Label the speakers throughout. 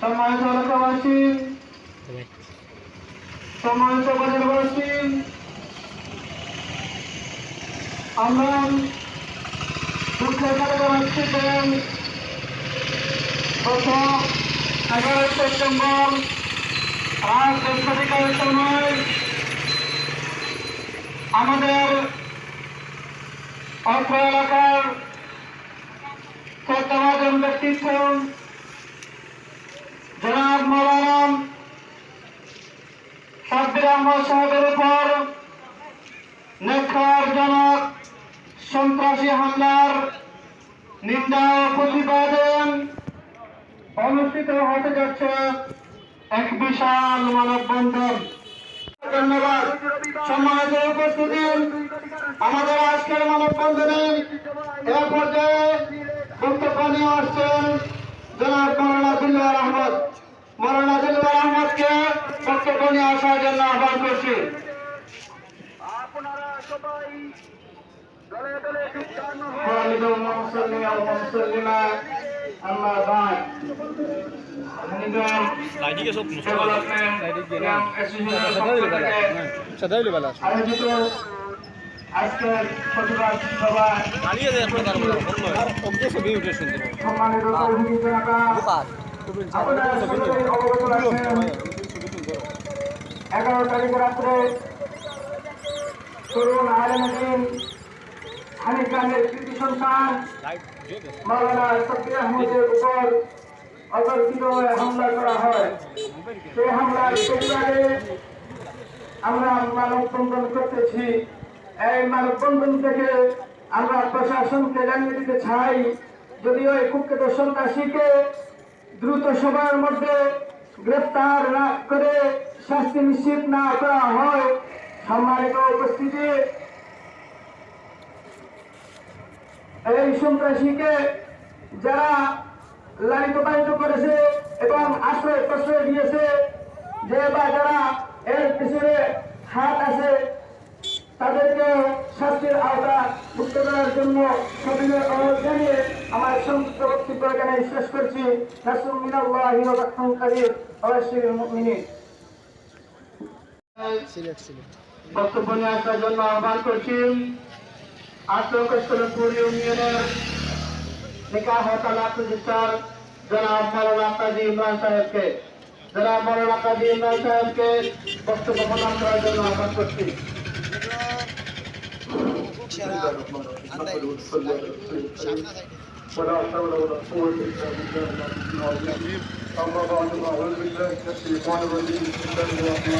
Speaker 1: সম্মানিত এলাকাবাসী, সম্মানিত বাজারবাসী আমরা গত এগারোই সেপ্টেম্বর আজ বৃহস্পতিকারের সময় আমাদের অর্থ এলাকার শ্রদ্ধাভাজন ব্যক্তিত্ব জনাব মৌলানা সাব্বির আহমদ সাহেবের উপর নেকড়ারজনক সন্ত্রাসী হামলার নিন্দা ও প্রতিবাদে অনুষ্ঠিত হতে যাচ্ছে এক বিশাল মানববন্ধন। ধন্যবাদ। সম্মানিত উপস্থিতি, আমাদের আজকের মানববন্ধনে এ পর্যায়ে নিয়ে আসছেন জনাব মৌলানা দিলওয়ার আহমদ মৌলানা দিলওয়ার আহমদকে বক্তব্য নিয়ে আসার জন্য আহ্বান করছি।
Speaker 2: আপনারা সবাই
Speaker 1: আয়োজিত আজকের প্রতিবাদ সভা সম্মানিত এগারো তারিখ রাত্রে তরুণ আলমদিন হানিফ খানের কৃতি সন্তান মাওলানা শফি আহমদের উপর অতর্কিতভাবে হামলা করা হয়। সেই হামলার প্রতিবাদে আমরা মানববন্ধন করতেছি। এই মানববন্ধন থেকে আমরা প্রশাসনকে জানিয়ে দিতে চাই যদিও এই কুখ্যাত সন্ত্রাসীকে দ্রুত সময়ের মধ্যে গ্রেফতার না করে শাস্তি নিশ্চিত না করা হয়, সম্মানিত উপস্থিতি। এই সন্ত্রাসীকে যারা লালিত পালিত করেছে এবং আশ্রয় প্রশ্রয় দিয়েছে, যে বা যারা এর পিছনে হাত আছে তাদেরকে শাস্তির আওতা মুক্ত করার জন্য সবিনয় অনুরোধ জানিয়ে আমার সংযুক্ত বক্তব্য এখানে শেষ করছি। মিনাল্লাহি ওয়া মুমিনিন। বক্তব্য নিয়ে আসার জন্য আহ্বান করছি। আত্মকষ্টপুর ইউনিয়নের নিকাহ তালাক রেজিস্ট্রার জনাব মৌলানা কাজী ইমরান সাহেবকে জনাব মৌলানা কাজী ইমরান সাহেবকে বক্তব্য প্রদান করার জন্য আহ্বান করছি।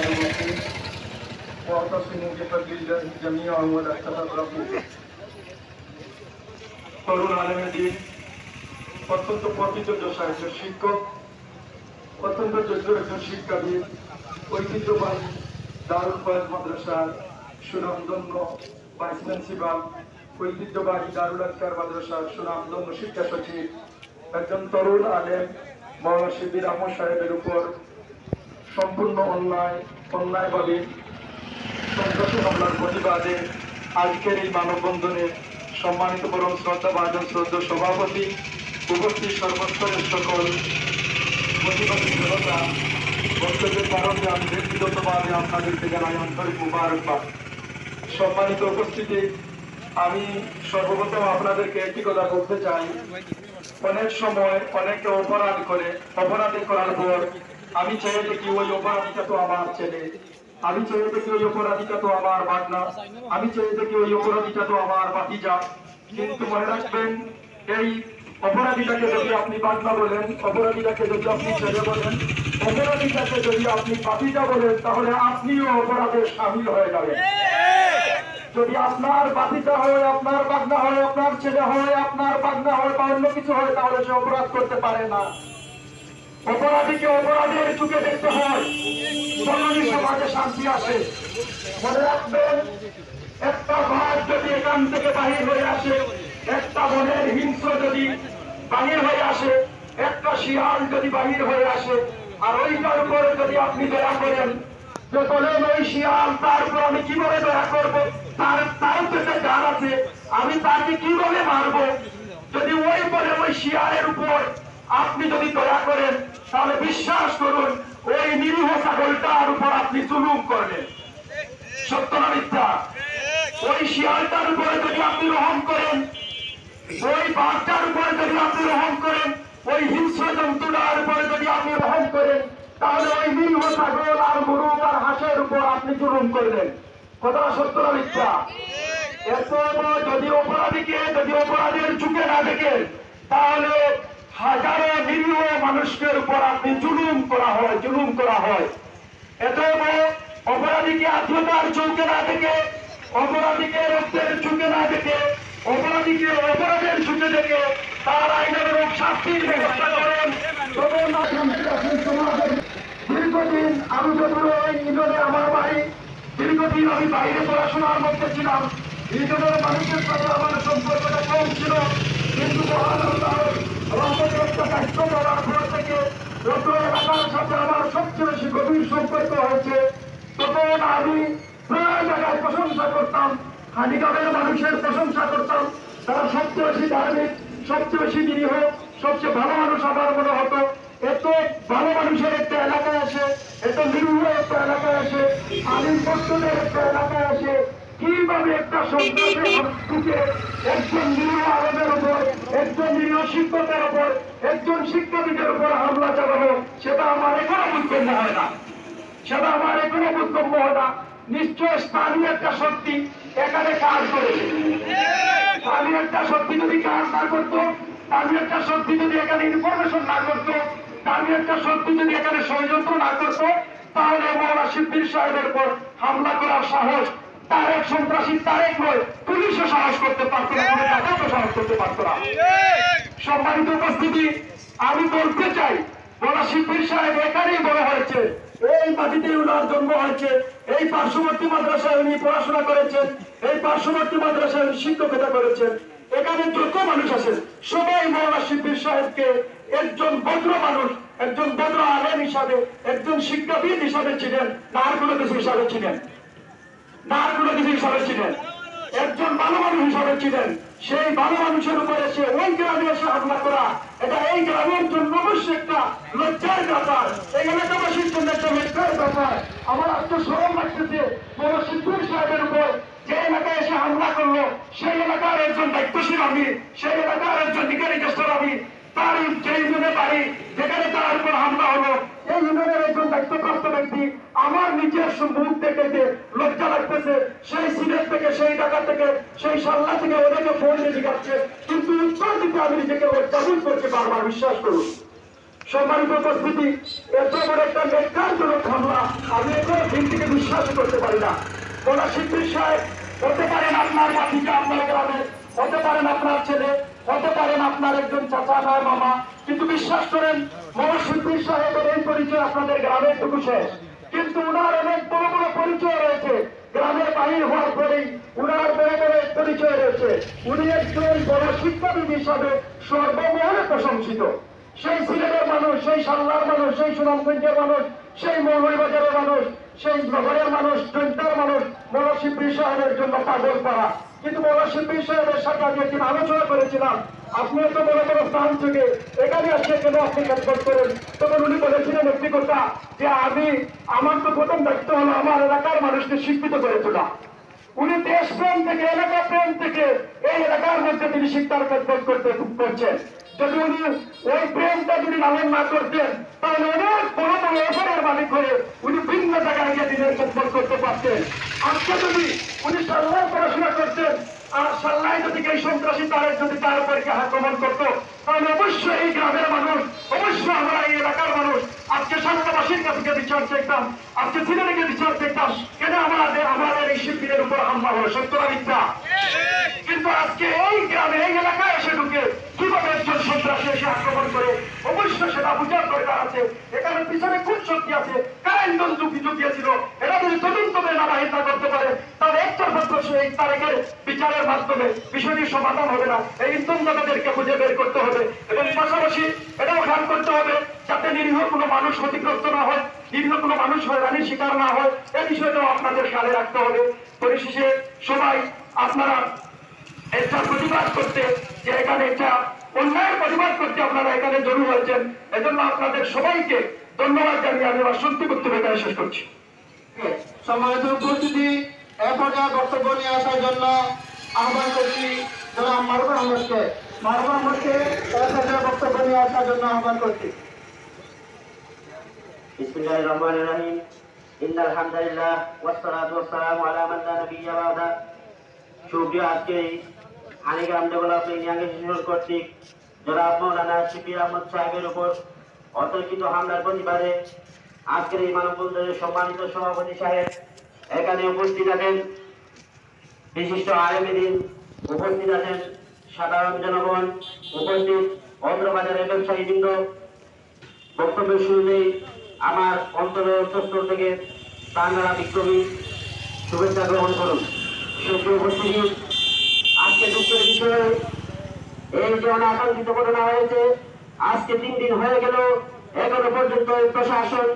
Speaker 1: الرحيم واعتصموا بحبل الله جميعا ولا تفرقوا তরুণ আলমের দিন অত্যন্ত প্রকৃতযোগ্য একজন শিক্ষক অত্যন্ত যোগ্য একজন শিক্ষাবিদ ঐতিহ্যবাহী দারুল ফয়েজ মাদ্রাসার সুনামধন্য ভাইস প্রিন্সিপাল ঐতিহ্যবাহী দারুল আজকার মাদ্রাসার সুনামধন্য শিক্ষা সচিব একজন তরুণ আলেম, মৌলানা শিবির আহমদ সাহেবের উপর সম্পূর্ণ অন্যায়, অন্যায়ভাবে সন্ত্রাসী হামলার প্রতিবাদে আজকের এই মানববন্ধনে সম্মানিত পরম শ্রদ্ধা ভাজন শ্রদ্ধা সভাপতি, উপস্থিত সর্বস্তরের সকল প্রতিবাদী জনতা, বক্তব্যের কারণে আমি ব্যক্তিগতভাবে আপনাদেরকে জানাই আন্তরিক মুবারকবাদ। সম্মানিত উপস্থিতি, আমি সর্বপ্রথম আপনাদেরকে একটি কথা বলতে চাই। অনেক সময় অনেকে অপরাধ করে অপরাধী করার পর আমি চাই দেখি ওই অপরাধীটা তো আমার ছেলে, আমি চাই দেখি ওই অপরাধীটা তো আমার ভাগনা, আমি চাই দেখি ওই অপরাধীটা তো আমার বাতিজা কিন্তু মনে রাখবেন, এই অপরাধীটাকে যদি আপনি বাগনা বলেন, অপরাধীটাকে যদি আপনি ছেলে বলেন, অপরাধীটাকে যদি আপনি বাতিজা বলেন, তাহলে আপনিও অপরাধের সামিল হয়ে যাবেন। যদি আপনার বাতিটা হয়, আপনার বাগনা হয়, আপনার ছেলে হয়, আপনার বাগনা হয়, বা অন্য কিছু হয়, তাহলে সে অপরাধ করতে পারে না। অপরাধীকে অপরাধের চুকে দেখতে হয়। জননী সমাজে শান্তি আসে। মনে রাখবেন, একটা ভাগ যদি এখান থেকে বাহির হয়ে আসে, একটা বনের হিংস্র যদি বাহির হয়ে আসে, একটা শিয়াল যদি বাহির হয়ে আসে, আর ওইটার উপরে যদি আপনি দয়া করেন, যে বলেন ওই শিয়াল তার উপর আমি কীভাবে দয়া করব? ওই আপনি যদি দয়া করেন, তাহলে বিশ্বাস করুন, ওই নিরীহ ছাগলটার উপর আপনি জুলুম করলেন সত্য না ওই শিয়ালটার উপরে যদি আপনি রহম করেন, ওই বাঘটার উপরে যদি আপনি রহম করেন, ওই হিংস্র জন্তুটার উপরে যদি আপনি রহম করেন, তাহলে ওই নিরীহ ছাগল আর মুরুগ আর হাঁসের উপর আপনি জুলুম করলেন কথাটা সত্য না মিথ্যা? যদি অপরাধীকে, যদি অপরাধের চুকে না দেখেন তাহলে হাজারো নিরীহ মানুষের উপর আপনি জুলুম করা হয়, জুলুম করা হয়। এত অপরাধীকে আত্মীয়তার চৌকে না দেখে, অপরাধীকে রক্তের চুকে না দেখে, অপরাধীকে অপরাধের চুকে দেখে, তার আইনের শাস্তির ব্যবস্থা করেন। দীর্ঘদিন আমি ওই ইন্দোরে আমার বাড়ি দীর্ঘদিন আমি বাইরে পড়াশোনার মধ্যে ছিলাম। ইন্দোরের মানুষের সাথে আমার সম্পর্কটা কম ছিল। কিন্তু থেকে আমার সবচেয়ে বেশি সম্পর্ক হয়েছে তখন আমি জায়গায় প্রশংসা করতাম। মানুষের প্রশংসা করতাম। তারা সবচেয়ে ভালো মানুষ আমার মনে হতো। এত ভালো মানুষের একটা এলাকায় আসে, এত নিরীহ একটা এলাকায় আসে, আলিম বস্তুদের একটা এলাকায় আসে। কীভাবে একটা সন্ত্রাসের ঢুকে একজন নিরীহ আরবের উপর, একজন নিরীহ শিক্ষকের উপর, একজন শিক্ষাবিদের উপর হামলা চালানো, সেটা আমার এখনও বুঝবেন হয় না। সেটা আমার এখনও বোধগম্য হয় না। নিশ্চয় স্থানীয় একটা শক্তি এখানে কাজ করেছে। স্থানীয় একটা শক্তি যদি কাজ না করতো, স্থানীয় একটা শক্তি যদি এখানে ইনফরমেশন না করতো একটা শক্তি যদি এখানে ষড়যন্ত্র না করতো, তাহলে মৌলা শিববীর সাহেবের উপর হামলা করার সাহস, তারেক সন্ত্রাসী তারেক নয়, পুলিশও সাহস করতে পারতো না, কোনো ডাকাতও সাহস করতে পারতো না। সম্মানিত উপস্থিতি, আমি বলতে চাই বলা শিল্পীর সাহেব এখানেই বড় হয়েছে, এই মাটিতে ওনার জন্ম হয়েছে, এই পার্শ্ববর্তী মাদ্রাসায় উনি পড়াশোনা করেছেন, এই পার্শ্ববর্তী মাদ্রাসায় উনি শিক্ষকতা করেছেন। এখানে যত মানুষ আছেন সবাই মৌলা শিল্পীর সাহেবকে একজন ভদ্র মানুষ, একজন ভদ্র আলেম হিসাবে, একজন শিক্ষাবিদ হিসাবে ছিলেন না কোনো কিছু হিসাবে ছিলেন না কোনো কিছু হিসাবে ছিলেন একজন ভালো মানুষ হিসাবে ছিলেন সেই ভালো মানুষের উপরে এসে ওই গ্রামে এসে হামলা করা, এটা এই গ্রামের জন্য অবশ্যই একটা লজ্জার ব্যাপার। এই এলাকাবাসীর জন্য একটা লজ্জার ব্যাপার। আমার আজকে লাগতেছে বড় সিদ্ধুর সাহেবের উপর। যে এলাকায় এসে হামলা করল, সেই এলাকার একজন দায়িত্বশীল আমি, সেই এলাকার একজন নিকারি চেষ্টার আমি। তার যে ইউনিয়নে বাড়ি, যেখানে তার উপর হামলা হলো, এই ইউনিয়নের একজন দায়িত্বপ্রাপ্ত ব্যক্তি আমার নিজের মুখ দেখে লজ্জা লাগতেছে। সেই সিলেট থেকে, সেই ঢাকা থেকে, সেই সাল্লা থেকে ওদেরকে ফোন দিয়ে জিজ্ঞাসছে কিন্তু উত্তর দিতে আমি নিজেকে লজ্জাবোধ করছি, বারবার বিশ্বাস করুন। সম্মানিত উপস্থিতি, এত বড় একটা নেকারজনক হামলা, আমি এখনও দিন থেকে বিশ্বাস করতে পারি না। কোন শিল্পী সাহেব হতে পারেন আপনার বাতিকা আপনার গ্রামে, হতে পারেন আপনার ছেলে, হতে পারেন আপনার একজন চাচা নয় মামা। কিন্তু বিশ্বাস করেন মহাশিল্পী সাহেবের এই পরিচয় আপনাদের গ্রামের টুকু শেষ। কিন্তু উনার অনেক বড় বড় পরিচয় রয়েছে। গ্রামের বাহির হওয়ার পরেই উনার বড় বড় পরিচয় রয়েছে। উনি একজন বড় শিক্ষাবিদ হিসাবে সর্বমহলে প্রশংসিত। সেই সিলেটের মানুষ, সেই সাল্লার মানুষ, সেই সুনামগঞ্জের মানুষ, সেই মৌলবাজারের মানুষ সেই নগরের মানুষ জৈন্তার মানুষ, মৌলশিল্পী সাহেবের জন্য পাগল পাড়া কিন্তু মৌলশিল্পী সাহেবের সাথে আমি একদিন আলোচনা করেছিলাম। আপনি এত বড় বড় স্থান থেকে এখানে আসে কেন আপনি কাজ করেন। তখন উনি বলেছিলেন একটি কথা, যে আমি, আমার তো প্রথম দায়িত্ব হলো আমার এলাকার মানুষকে শিক্ষিত করে তোলা। উনি দেশপ্রেম থেকে এলাকা প্রেম থেকে এই এলাকার মধ্যে তিনি শিক্ষার কাজ করতে করছেন। যদি উনি ওই প্রেমটা যদি লালন না করতেন তাহলে অনেক বড় বড় অফারের মালিক হয়ে উনি ভিন্ন জায়গায় গিয়ে দিনের সম্পর্ক করতে পারতেন। আজকে যদি উনি সাল্লাহ পড়াশোনা করতেন আর সাল্লাহ যদি এই সন্ত্রাসী তারের যদি তার উপরকে আক্রমণ করতো তাহলে অবশ্যই এই গ্রামের মানুষ অবশ্যই আমরা এই এলাকার মানুষ আজকে সাতটাবাসীর কাছে বিচার দেখতাম আজকে সিলেটে বিচার দেখতাম কেন আমাদের আমাদের এই শিল্পীদের উপর হামলা হলো? সত্য মিথ্যা? কিন্তু আজকে এই গ্রামে এই এলাকায় একজন এসে আক্রমণ করে অবশ্যই সেটা বুঝার দরকার আছে এখানে পিছনে খুব শক্তি আছে? কারা ইন্ধন ঝুঁকিয়েছিল এরা যদি তদন্ত করে নানাহিন্দা করতে পারে, তাহলে একটা মাত্র সেই তারেকের বিচারের মাধ্যমে বিষয়টি সমাধান হবে না। এই ইন্ধন খুঁজে বের করতে হবে এবং পাশাপাশি এটাও খেয়াল করতে হবে যাতে নিরীহ কোনো মানুষ ক্ষতিগ্রস্ত না হয়, নিরীহ কোনো মানুষ হয়রানির শিকার না হয়। এই বিষয়টাও আপনাদের খেয়ালে রাখতে হবে। পরিশেষে সবাই আপনারা একটা প্রতিবাদ করতে যে এখানে একটা
Speaker 2: অন্যায়ের প্রতিবাদ করতে আপনারা এখানে জরুর হয়েছেন। এজন্য আপনাদের সবাইকে ধন্যবাদ জানিয়ে আমি আমার সত্যি বক্তব্য এখানে শেষ করছি।
Speaker 3: সম্মানিত উপস্থিতি এ পর্যায়ে বক্তব্য নিয়ে আসার জন্য আহ্বান করছি জনাব মারুফ আহমদকে। মারুফ আহমদকে তার বক্তব্য নিয়ে আসার জন্য আহ্বান করছি।
Speaker 4: বিসমিল্লাহির রহমানির রহিম। ইন্নাল হামদুলিল্লাহ ওয়াসসালাতু ওয়াসসালামু আলা মান লা নাবিয়্যা বাদা। আজকে হানিগ্রাম ডেভেলপমেন্ট শিশুর কর্তৃক জনাব মৌলানা শিবির আহমদ সাহেবের উপর অতর্কিত হামলার প্রতিবাদে আজকের এই মানববন্ধনের সম্মানিত সভাপতি সাহেব এখানে উপস্থিত আছেন। বিশিষ্ট আলেমেদিন উপস্থিত আছেন সাধারণ জনগণ উপস্থিত অন্ধ্রবাজারের ব্যবসায়ীবৃন্দ। বক্তব্যের শুরুতেই আমার অন্তরের অন্তঃস্থল থেকে বাংলা বিক্রমী শুভেচ্ছা গ্রহণ করুন। সুপ্রিয় উপস্থিতি আজকে দুঃখের বিষয়ে এই যে অনাকাঙ্ক্ষিত ঘটনা হয়েছে। আজকে তিন দিন হয়ে গেল, এখনও পর্যন্ত প্রশাসন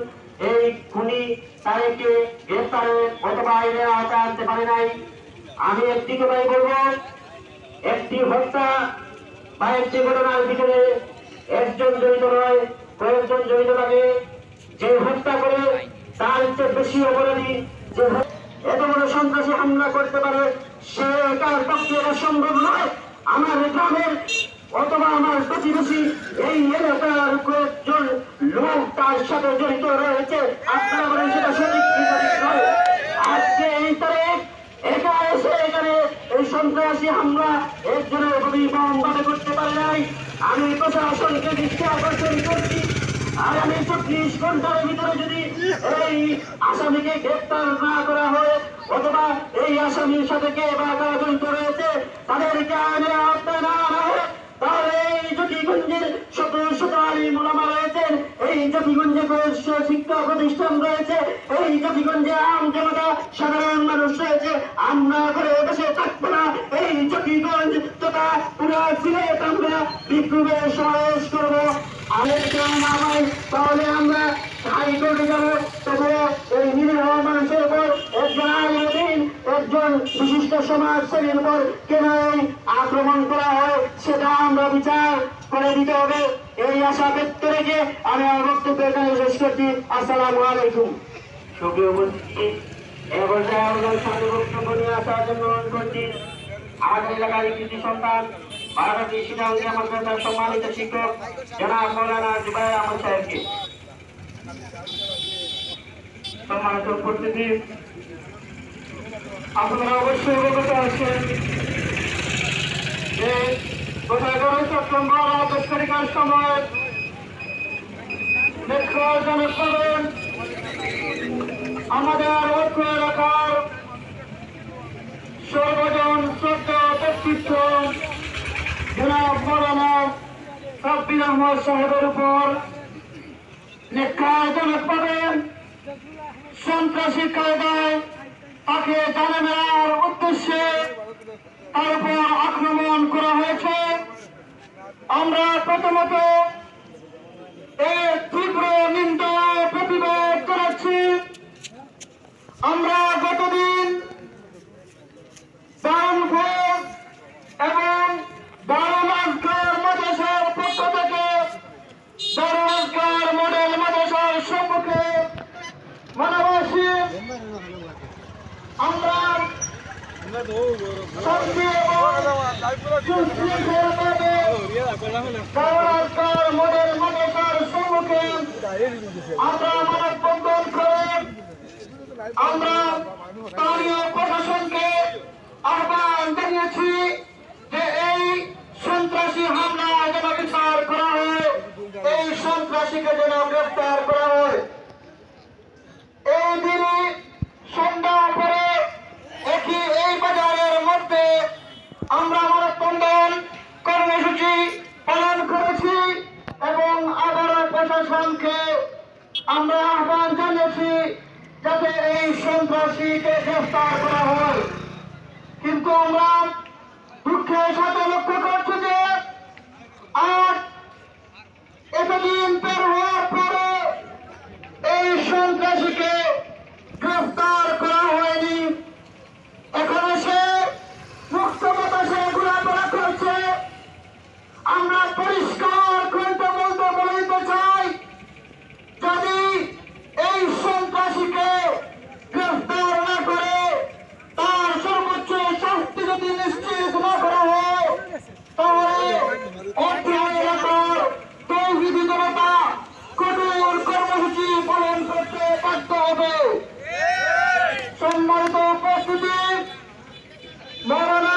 Speaker 4: এই খুনি তাদেরকে গ্রেফতারে অথবা আইনে আওতায় আনতে পারে নাই। আমি একটি কথাই বলব, একটি হত্যা বা একটি ঘটনার ভিতরে একজন জড়িত নয়, কয়েকজন জড়িত থাকে। যে হত্যা করে তার চেয়ে বেশি অপরাধী যে এত বড় সন্ত্রাসী হামলা করতে পারে সে তার পক্ষে এটা সম্ভব নয়। আমার গ্রামের অথবা আমার প্রতিবেশী এই এলাকার কয়েকজন লোক তার সাথে জড়িত রয়েছে। আপনারা বলেন সেটা সঠিক আজকে এই তারিখ করতে পারে নাই। আমি প্রশাসনকে দৃষ্টি আকর্ষণ করছি। আগামী চব্বিশ ঘণ্টার ভিতরে যদি এই আসামিকে গ্রেপ্তার না করা হয় অথবা এই আসামির সাথে বা জড়িত রয়েছে তাদেরকে আইনে আওতায় না আনা হয় তাহলে এই জ্যোতিগঞ্জের শত শত আলী মোলামা রয়েছেন এই কয়েকশ শিক্ষা প্রতিষ্ঠান রয়েছে, এই জ্যোতিগঞ্জে আম জনতা সাধারণ মানুষ রয়েছে। আমরা ঘরে বসে থাকব না, এই জ্যোতিগঞ্জ তথা পুরা সিলেট আমরা বিক্ষোভের সমাবেশ করব। আমেরিকা নামাই তাহলে আমরা হাইকোর্টে যাব, তবুও এই বিশিষ্ট সমাজ সেবীর উপর কেন এই আক্রমণ করা হয়, সেটা আমরা বিচার করে দিতে হবে। এই আশা ব্যক্ত রেখে আমি আমার বক্তব্য এখানে শেষ করছি। আসসালামু আলাইকুম। সম্মানিত শিক্ষক
Speaker 2: আপনারা অবশ্যই অবগত আছেন যে গত এগারোই সেপ্টেম্বর তারিখের সময় করেন আমাদের ঐক্য এলাকার সর্বজন শ্রদ্ধ ব্যক্তিত্ব, জনাব মৌলানা সাব্বির আহমদ সাহেবের উপর পাবেন সন্ত্রাসী কায়দায় তাকে জানে মেলার উদ্দেশ্যে তার উপর আক্রমণ করা হয়েছে। আমরা প্রথমত এর তীব্র নিন্দা প্রতিবাদ করাচ্ছি। আমরা গতদিন বারণপুর এবং বারোমাসগার মাদ্রাসার পক্ষ থেকে বারোমাসগার মডেল মাদ্রাসার সম্মুখে মানবাসী আমরা আমরা স্থানীয় প্রশাসনকে আহ্বান জানিয়েছি যে এই সন্ত্রাসী হামলা যেন বিচার করা হয়, এই সন্ত্রাসীকে যেন গ্রেফতার করা হয় এই দিনে সন্ধ্যা পরে একই এই বাজারের মধ্যে আমরা মানববন্ধন কর্মসূচি পালন করেছি এবং আবারও প্রশাসনকে আমরা আহ্বান জানিয়েছি যাতে এই সন্ত্রাসীকে গ্রেফতার করা হয়। কিন্তু আমরা দুঃখের সাথে লক্ষ্য করছি যে আর এতদিন পের হওয়ার পরে এই সন্ত্রাসীকে গ্রেফতার করা হয়নি এখনও সে মুক্ত বাতাসে ঘোরাফেরা করছে আমরা থাকতে হবে সম্মানিত উপস্থিতি মৌলানা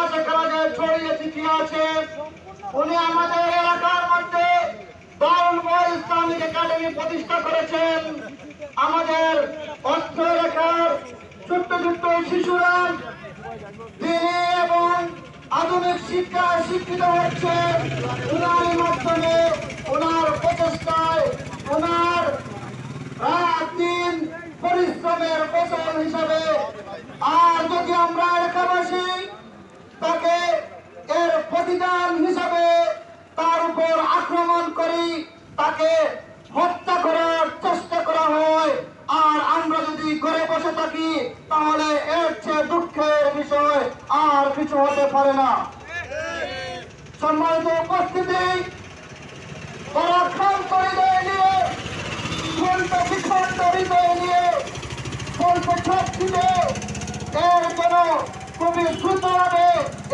Speaker 2: ছিটিয়ে আছে? উনি আমাদের এলাকার মধ্যে মল ইসলামিক একাডেমি প্রতিষ্ঠা করেছেন। আমাদের অর্থ এলাকার ছোট্ট শিশুরা এবং আধুনিক শিক্ষা শিক্ষিত হচ্ছে। ওনার মাধ্যমে ওনার প্রচেষ্টায় ওনার রাত দিন পরিশ্রমের ফসল হিসাবে আর যদি আমরা এলাকাবাসী তাকে এর প্রতিদান হিসাবে তার উপর আক্রমণ করি তাকে হত্যা করার চেষ্টা করা হয়। আর আমরা যদি ঘরে বসে থাকি, তাহলে এর চেয়ে দুঃখের বিষয় আর কিছু হতে পারে না। সম্মানিত উপস্থিতি পরাক্রম হৃদয় নিয়ে স্বল্প বিখণ্ড হৃদয় নিয়ে স্বল্প শক্তিতে এর যেন খুবই দ্রুতভাবে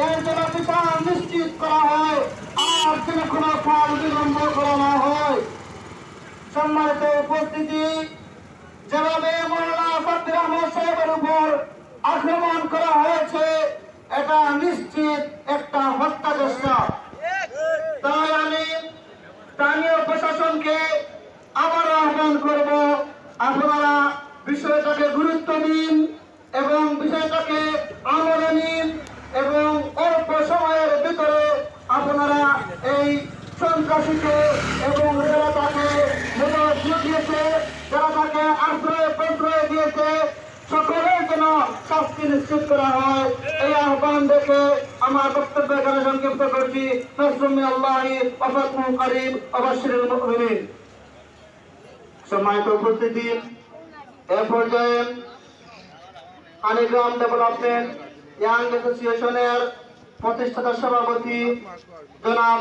Speaker 2: এর যেন বিচার নিশ্চিত করা হয়। আর যেন কোনো কাল বিলম্ব করা না হয়। সম্মানিত উপস্থিতি যেভাবে ফকর আহমদ সাহেবের উপর আক্রমণ করা হয়েছে। এটা নিশ্চিত একটা হত্যা চেষ্টা তাই আমি স্থানীয় প্রশাসনকে আবার আহ্বান করব আপনারা বিষয়টাকে গুরুত্ব দিন এবং বিষয়টাকে আমলে নিন এবং অল্প সময়ের ভিতরে আপনারা এই সন্ত্রাসীকে এবং যারা তাকে নেতৃত্ব দিয়েছে যারা তাকে আশ্রয় প্রশ্রয় দিয়েছে সকলের যেন শাস্তি নিশ্চিত করা হয় এই আহ্বান দেখে আমার বক্তব্য এখানে সংক্ষিপ্ত করছি নসরুমি প্রতিষ্ঠাতা সভাপতি জনাব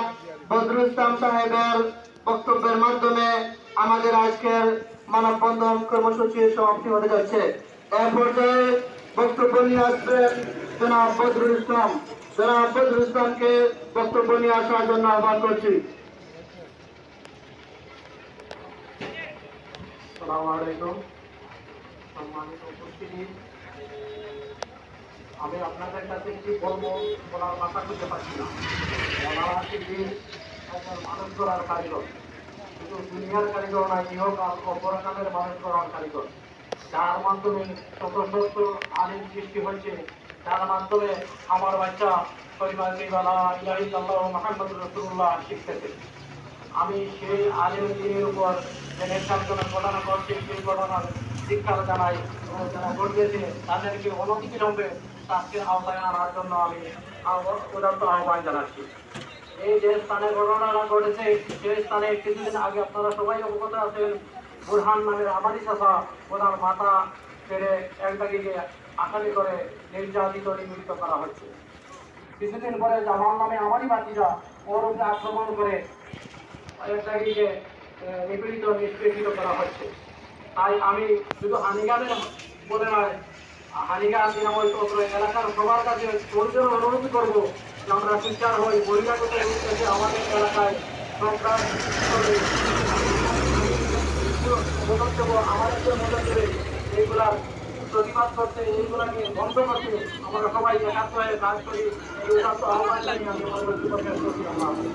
Speaker 2: বদরুল ইসলাম সাহেবের বক্তব্যের মাধ্যমে আমাদের আজকের মানববন্ধন কর্মসূচি সমাপ্তি হতে যাচ্ছে। এ পর্যায়ে বক্তব্য নিয়ে আসবেন জনাব বদরুল ইসলাম। জনাব বদরুল ইসলামকে বক্তব্য নিয়ে আসার জন্য আহ্বান করছি।
Speaker 5: আমি আপনাদের কাছে কি বলব, বলার খুঁজে পাচ্ছি না। কিন্তু একজন মানুষ গড়ার কারিগর, শুধু দুনিয়ার কারিগর নয় ইহকাল ও পরকালের মানুষ গড়ার কারিগর। যার মাধ্যমে শত শত আলিম সৃষ্টি হয়েছে যার মাধ্যমে আমার বাচ্চা আমি সেই আলিম দিনের উপর ঘটনা ঘটছে সেই ঘটনার শিক্ষা জানাই যারা ঘটিয়েছে তাদেরকে অনতিবিলম্বে শাস্তির আওতায় আনার জন্য আমি উদাত্ত আহ্বান জানাচ্ছি। এই যে স্থানে ঘটনাটা ঘটেছে, সেই স্থানে কিছুদিন আগে আপনারা সবাই অবগত আছেন, বুরহান নামের আমারি চাষা ওনার মাথা ছেড়ে একটাকে আসামি করে নির্যাতিত নিমিত্ত করা হচ্ছে। কিছুদিন পরে জামাল নামে আমারই বাতিরা ওর উপরে আক্রমণ করে একটাকে নিপীড়িত, নিষ্পেষিত করা হচ্ছে। তাই আমি শুধু হানিগানের বলে নয়, হানিগান দিনাময় চক্র, এলাকার সবার কাছে পরিচয় অনুরোধ করব যে আমরা বিচার হই, বহিরাগত উদ্দেশ্যে আমাদের এলাকায় সরকার করে আমাদেরকে মদত দেবে, এইগুলার প্রতিবাদ করতে এইগুলাকে বন্ধ করতে আমরা সবাই একাত্ম হয়ে কাজ করি। আহ্বান জানিয়ে আমি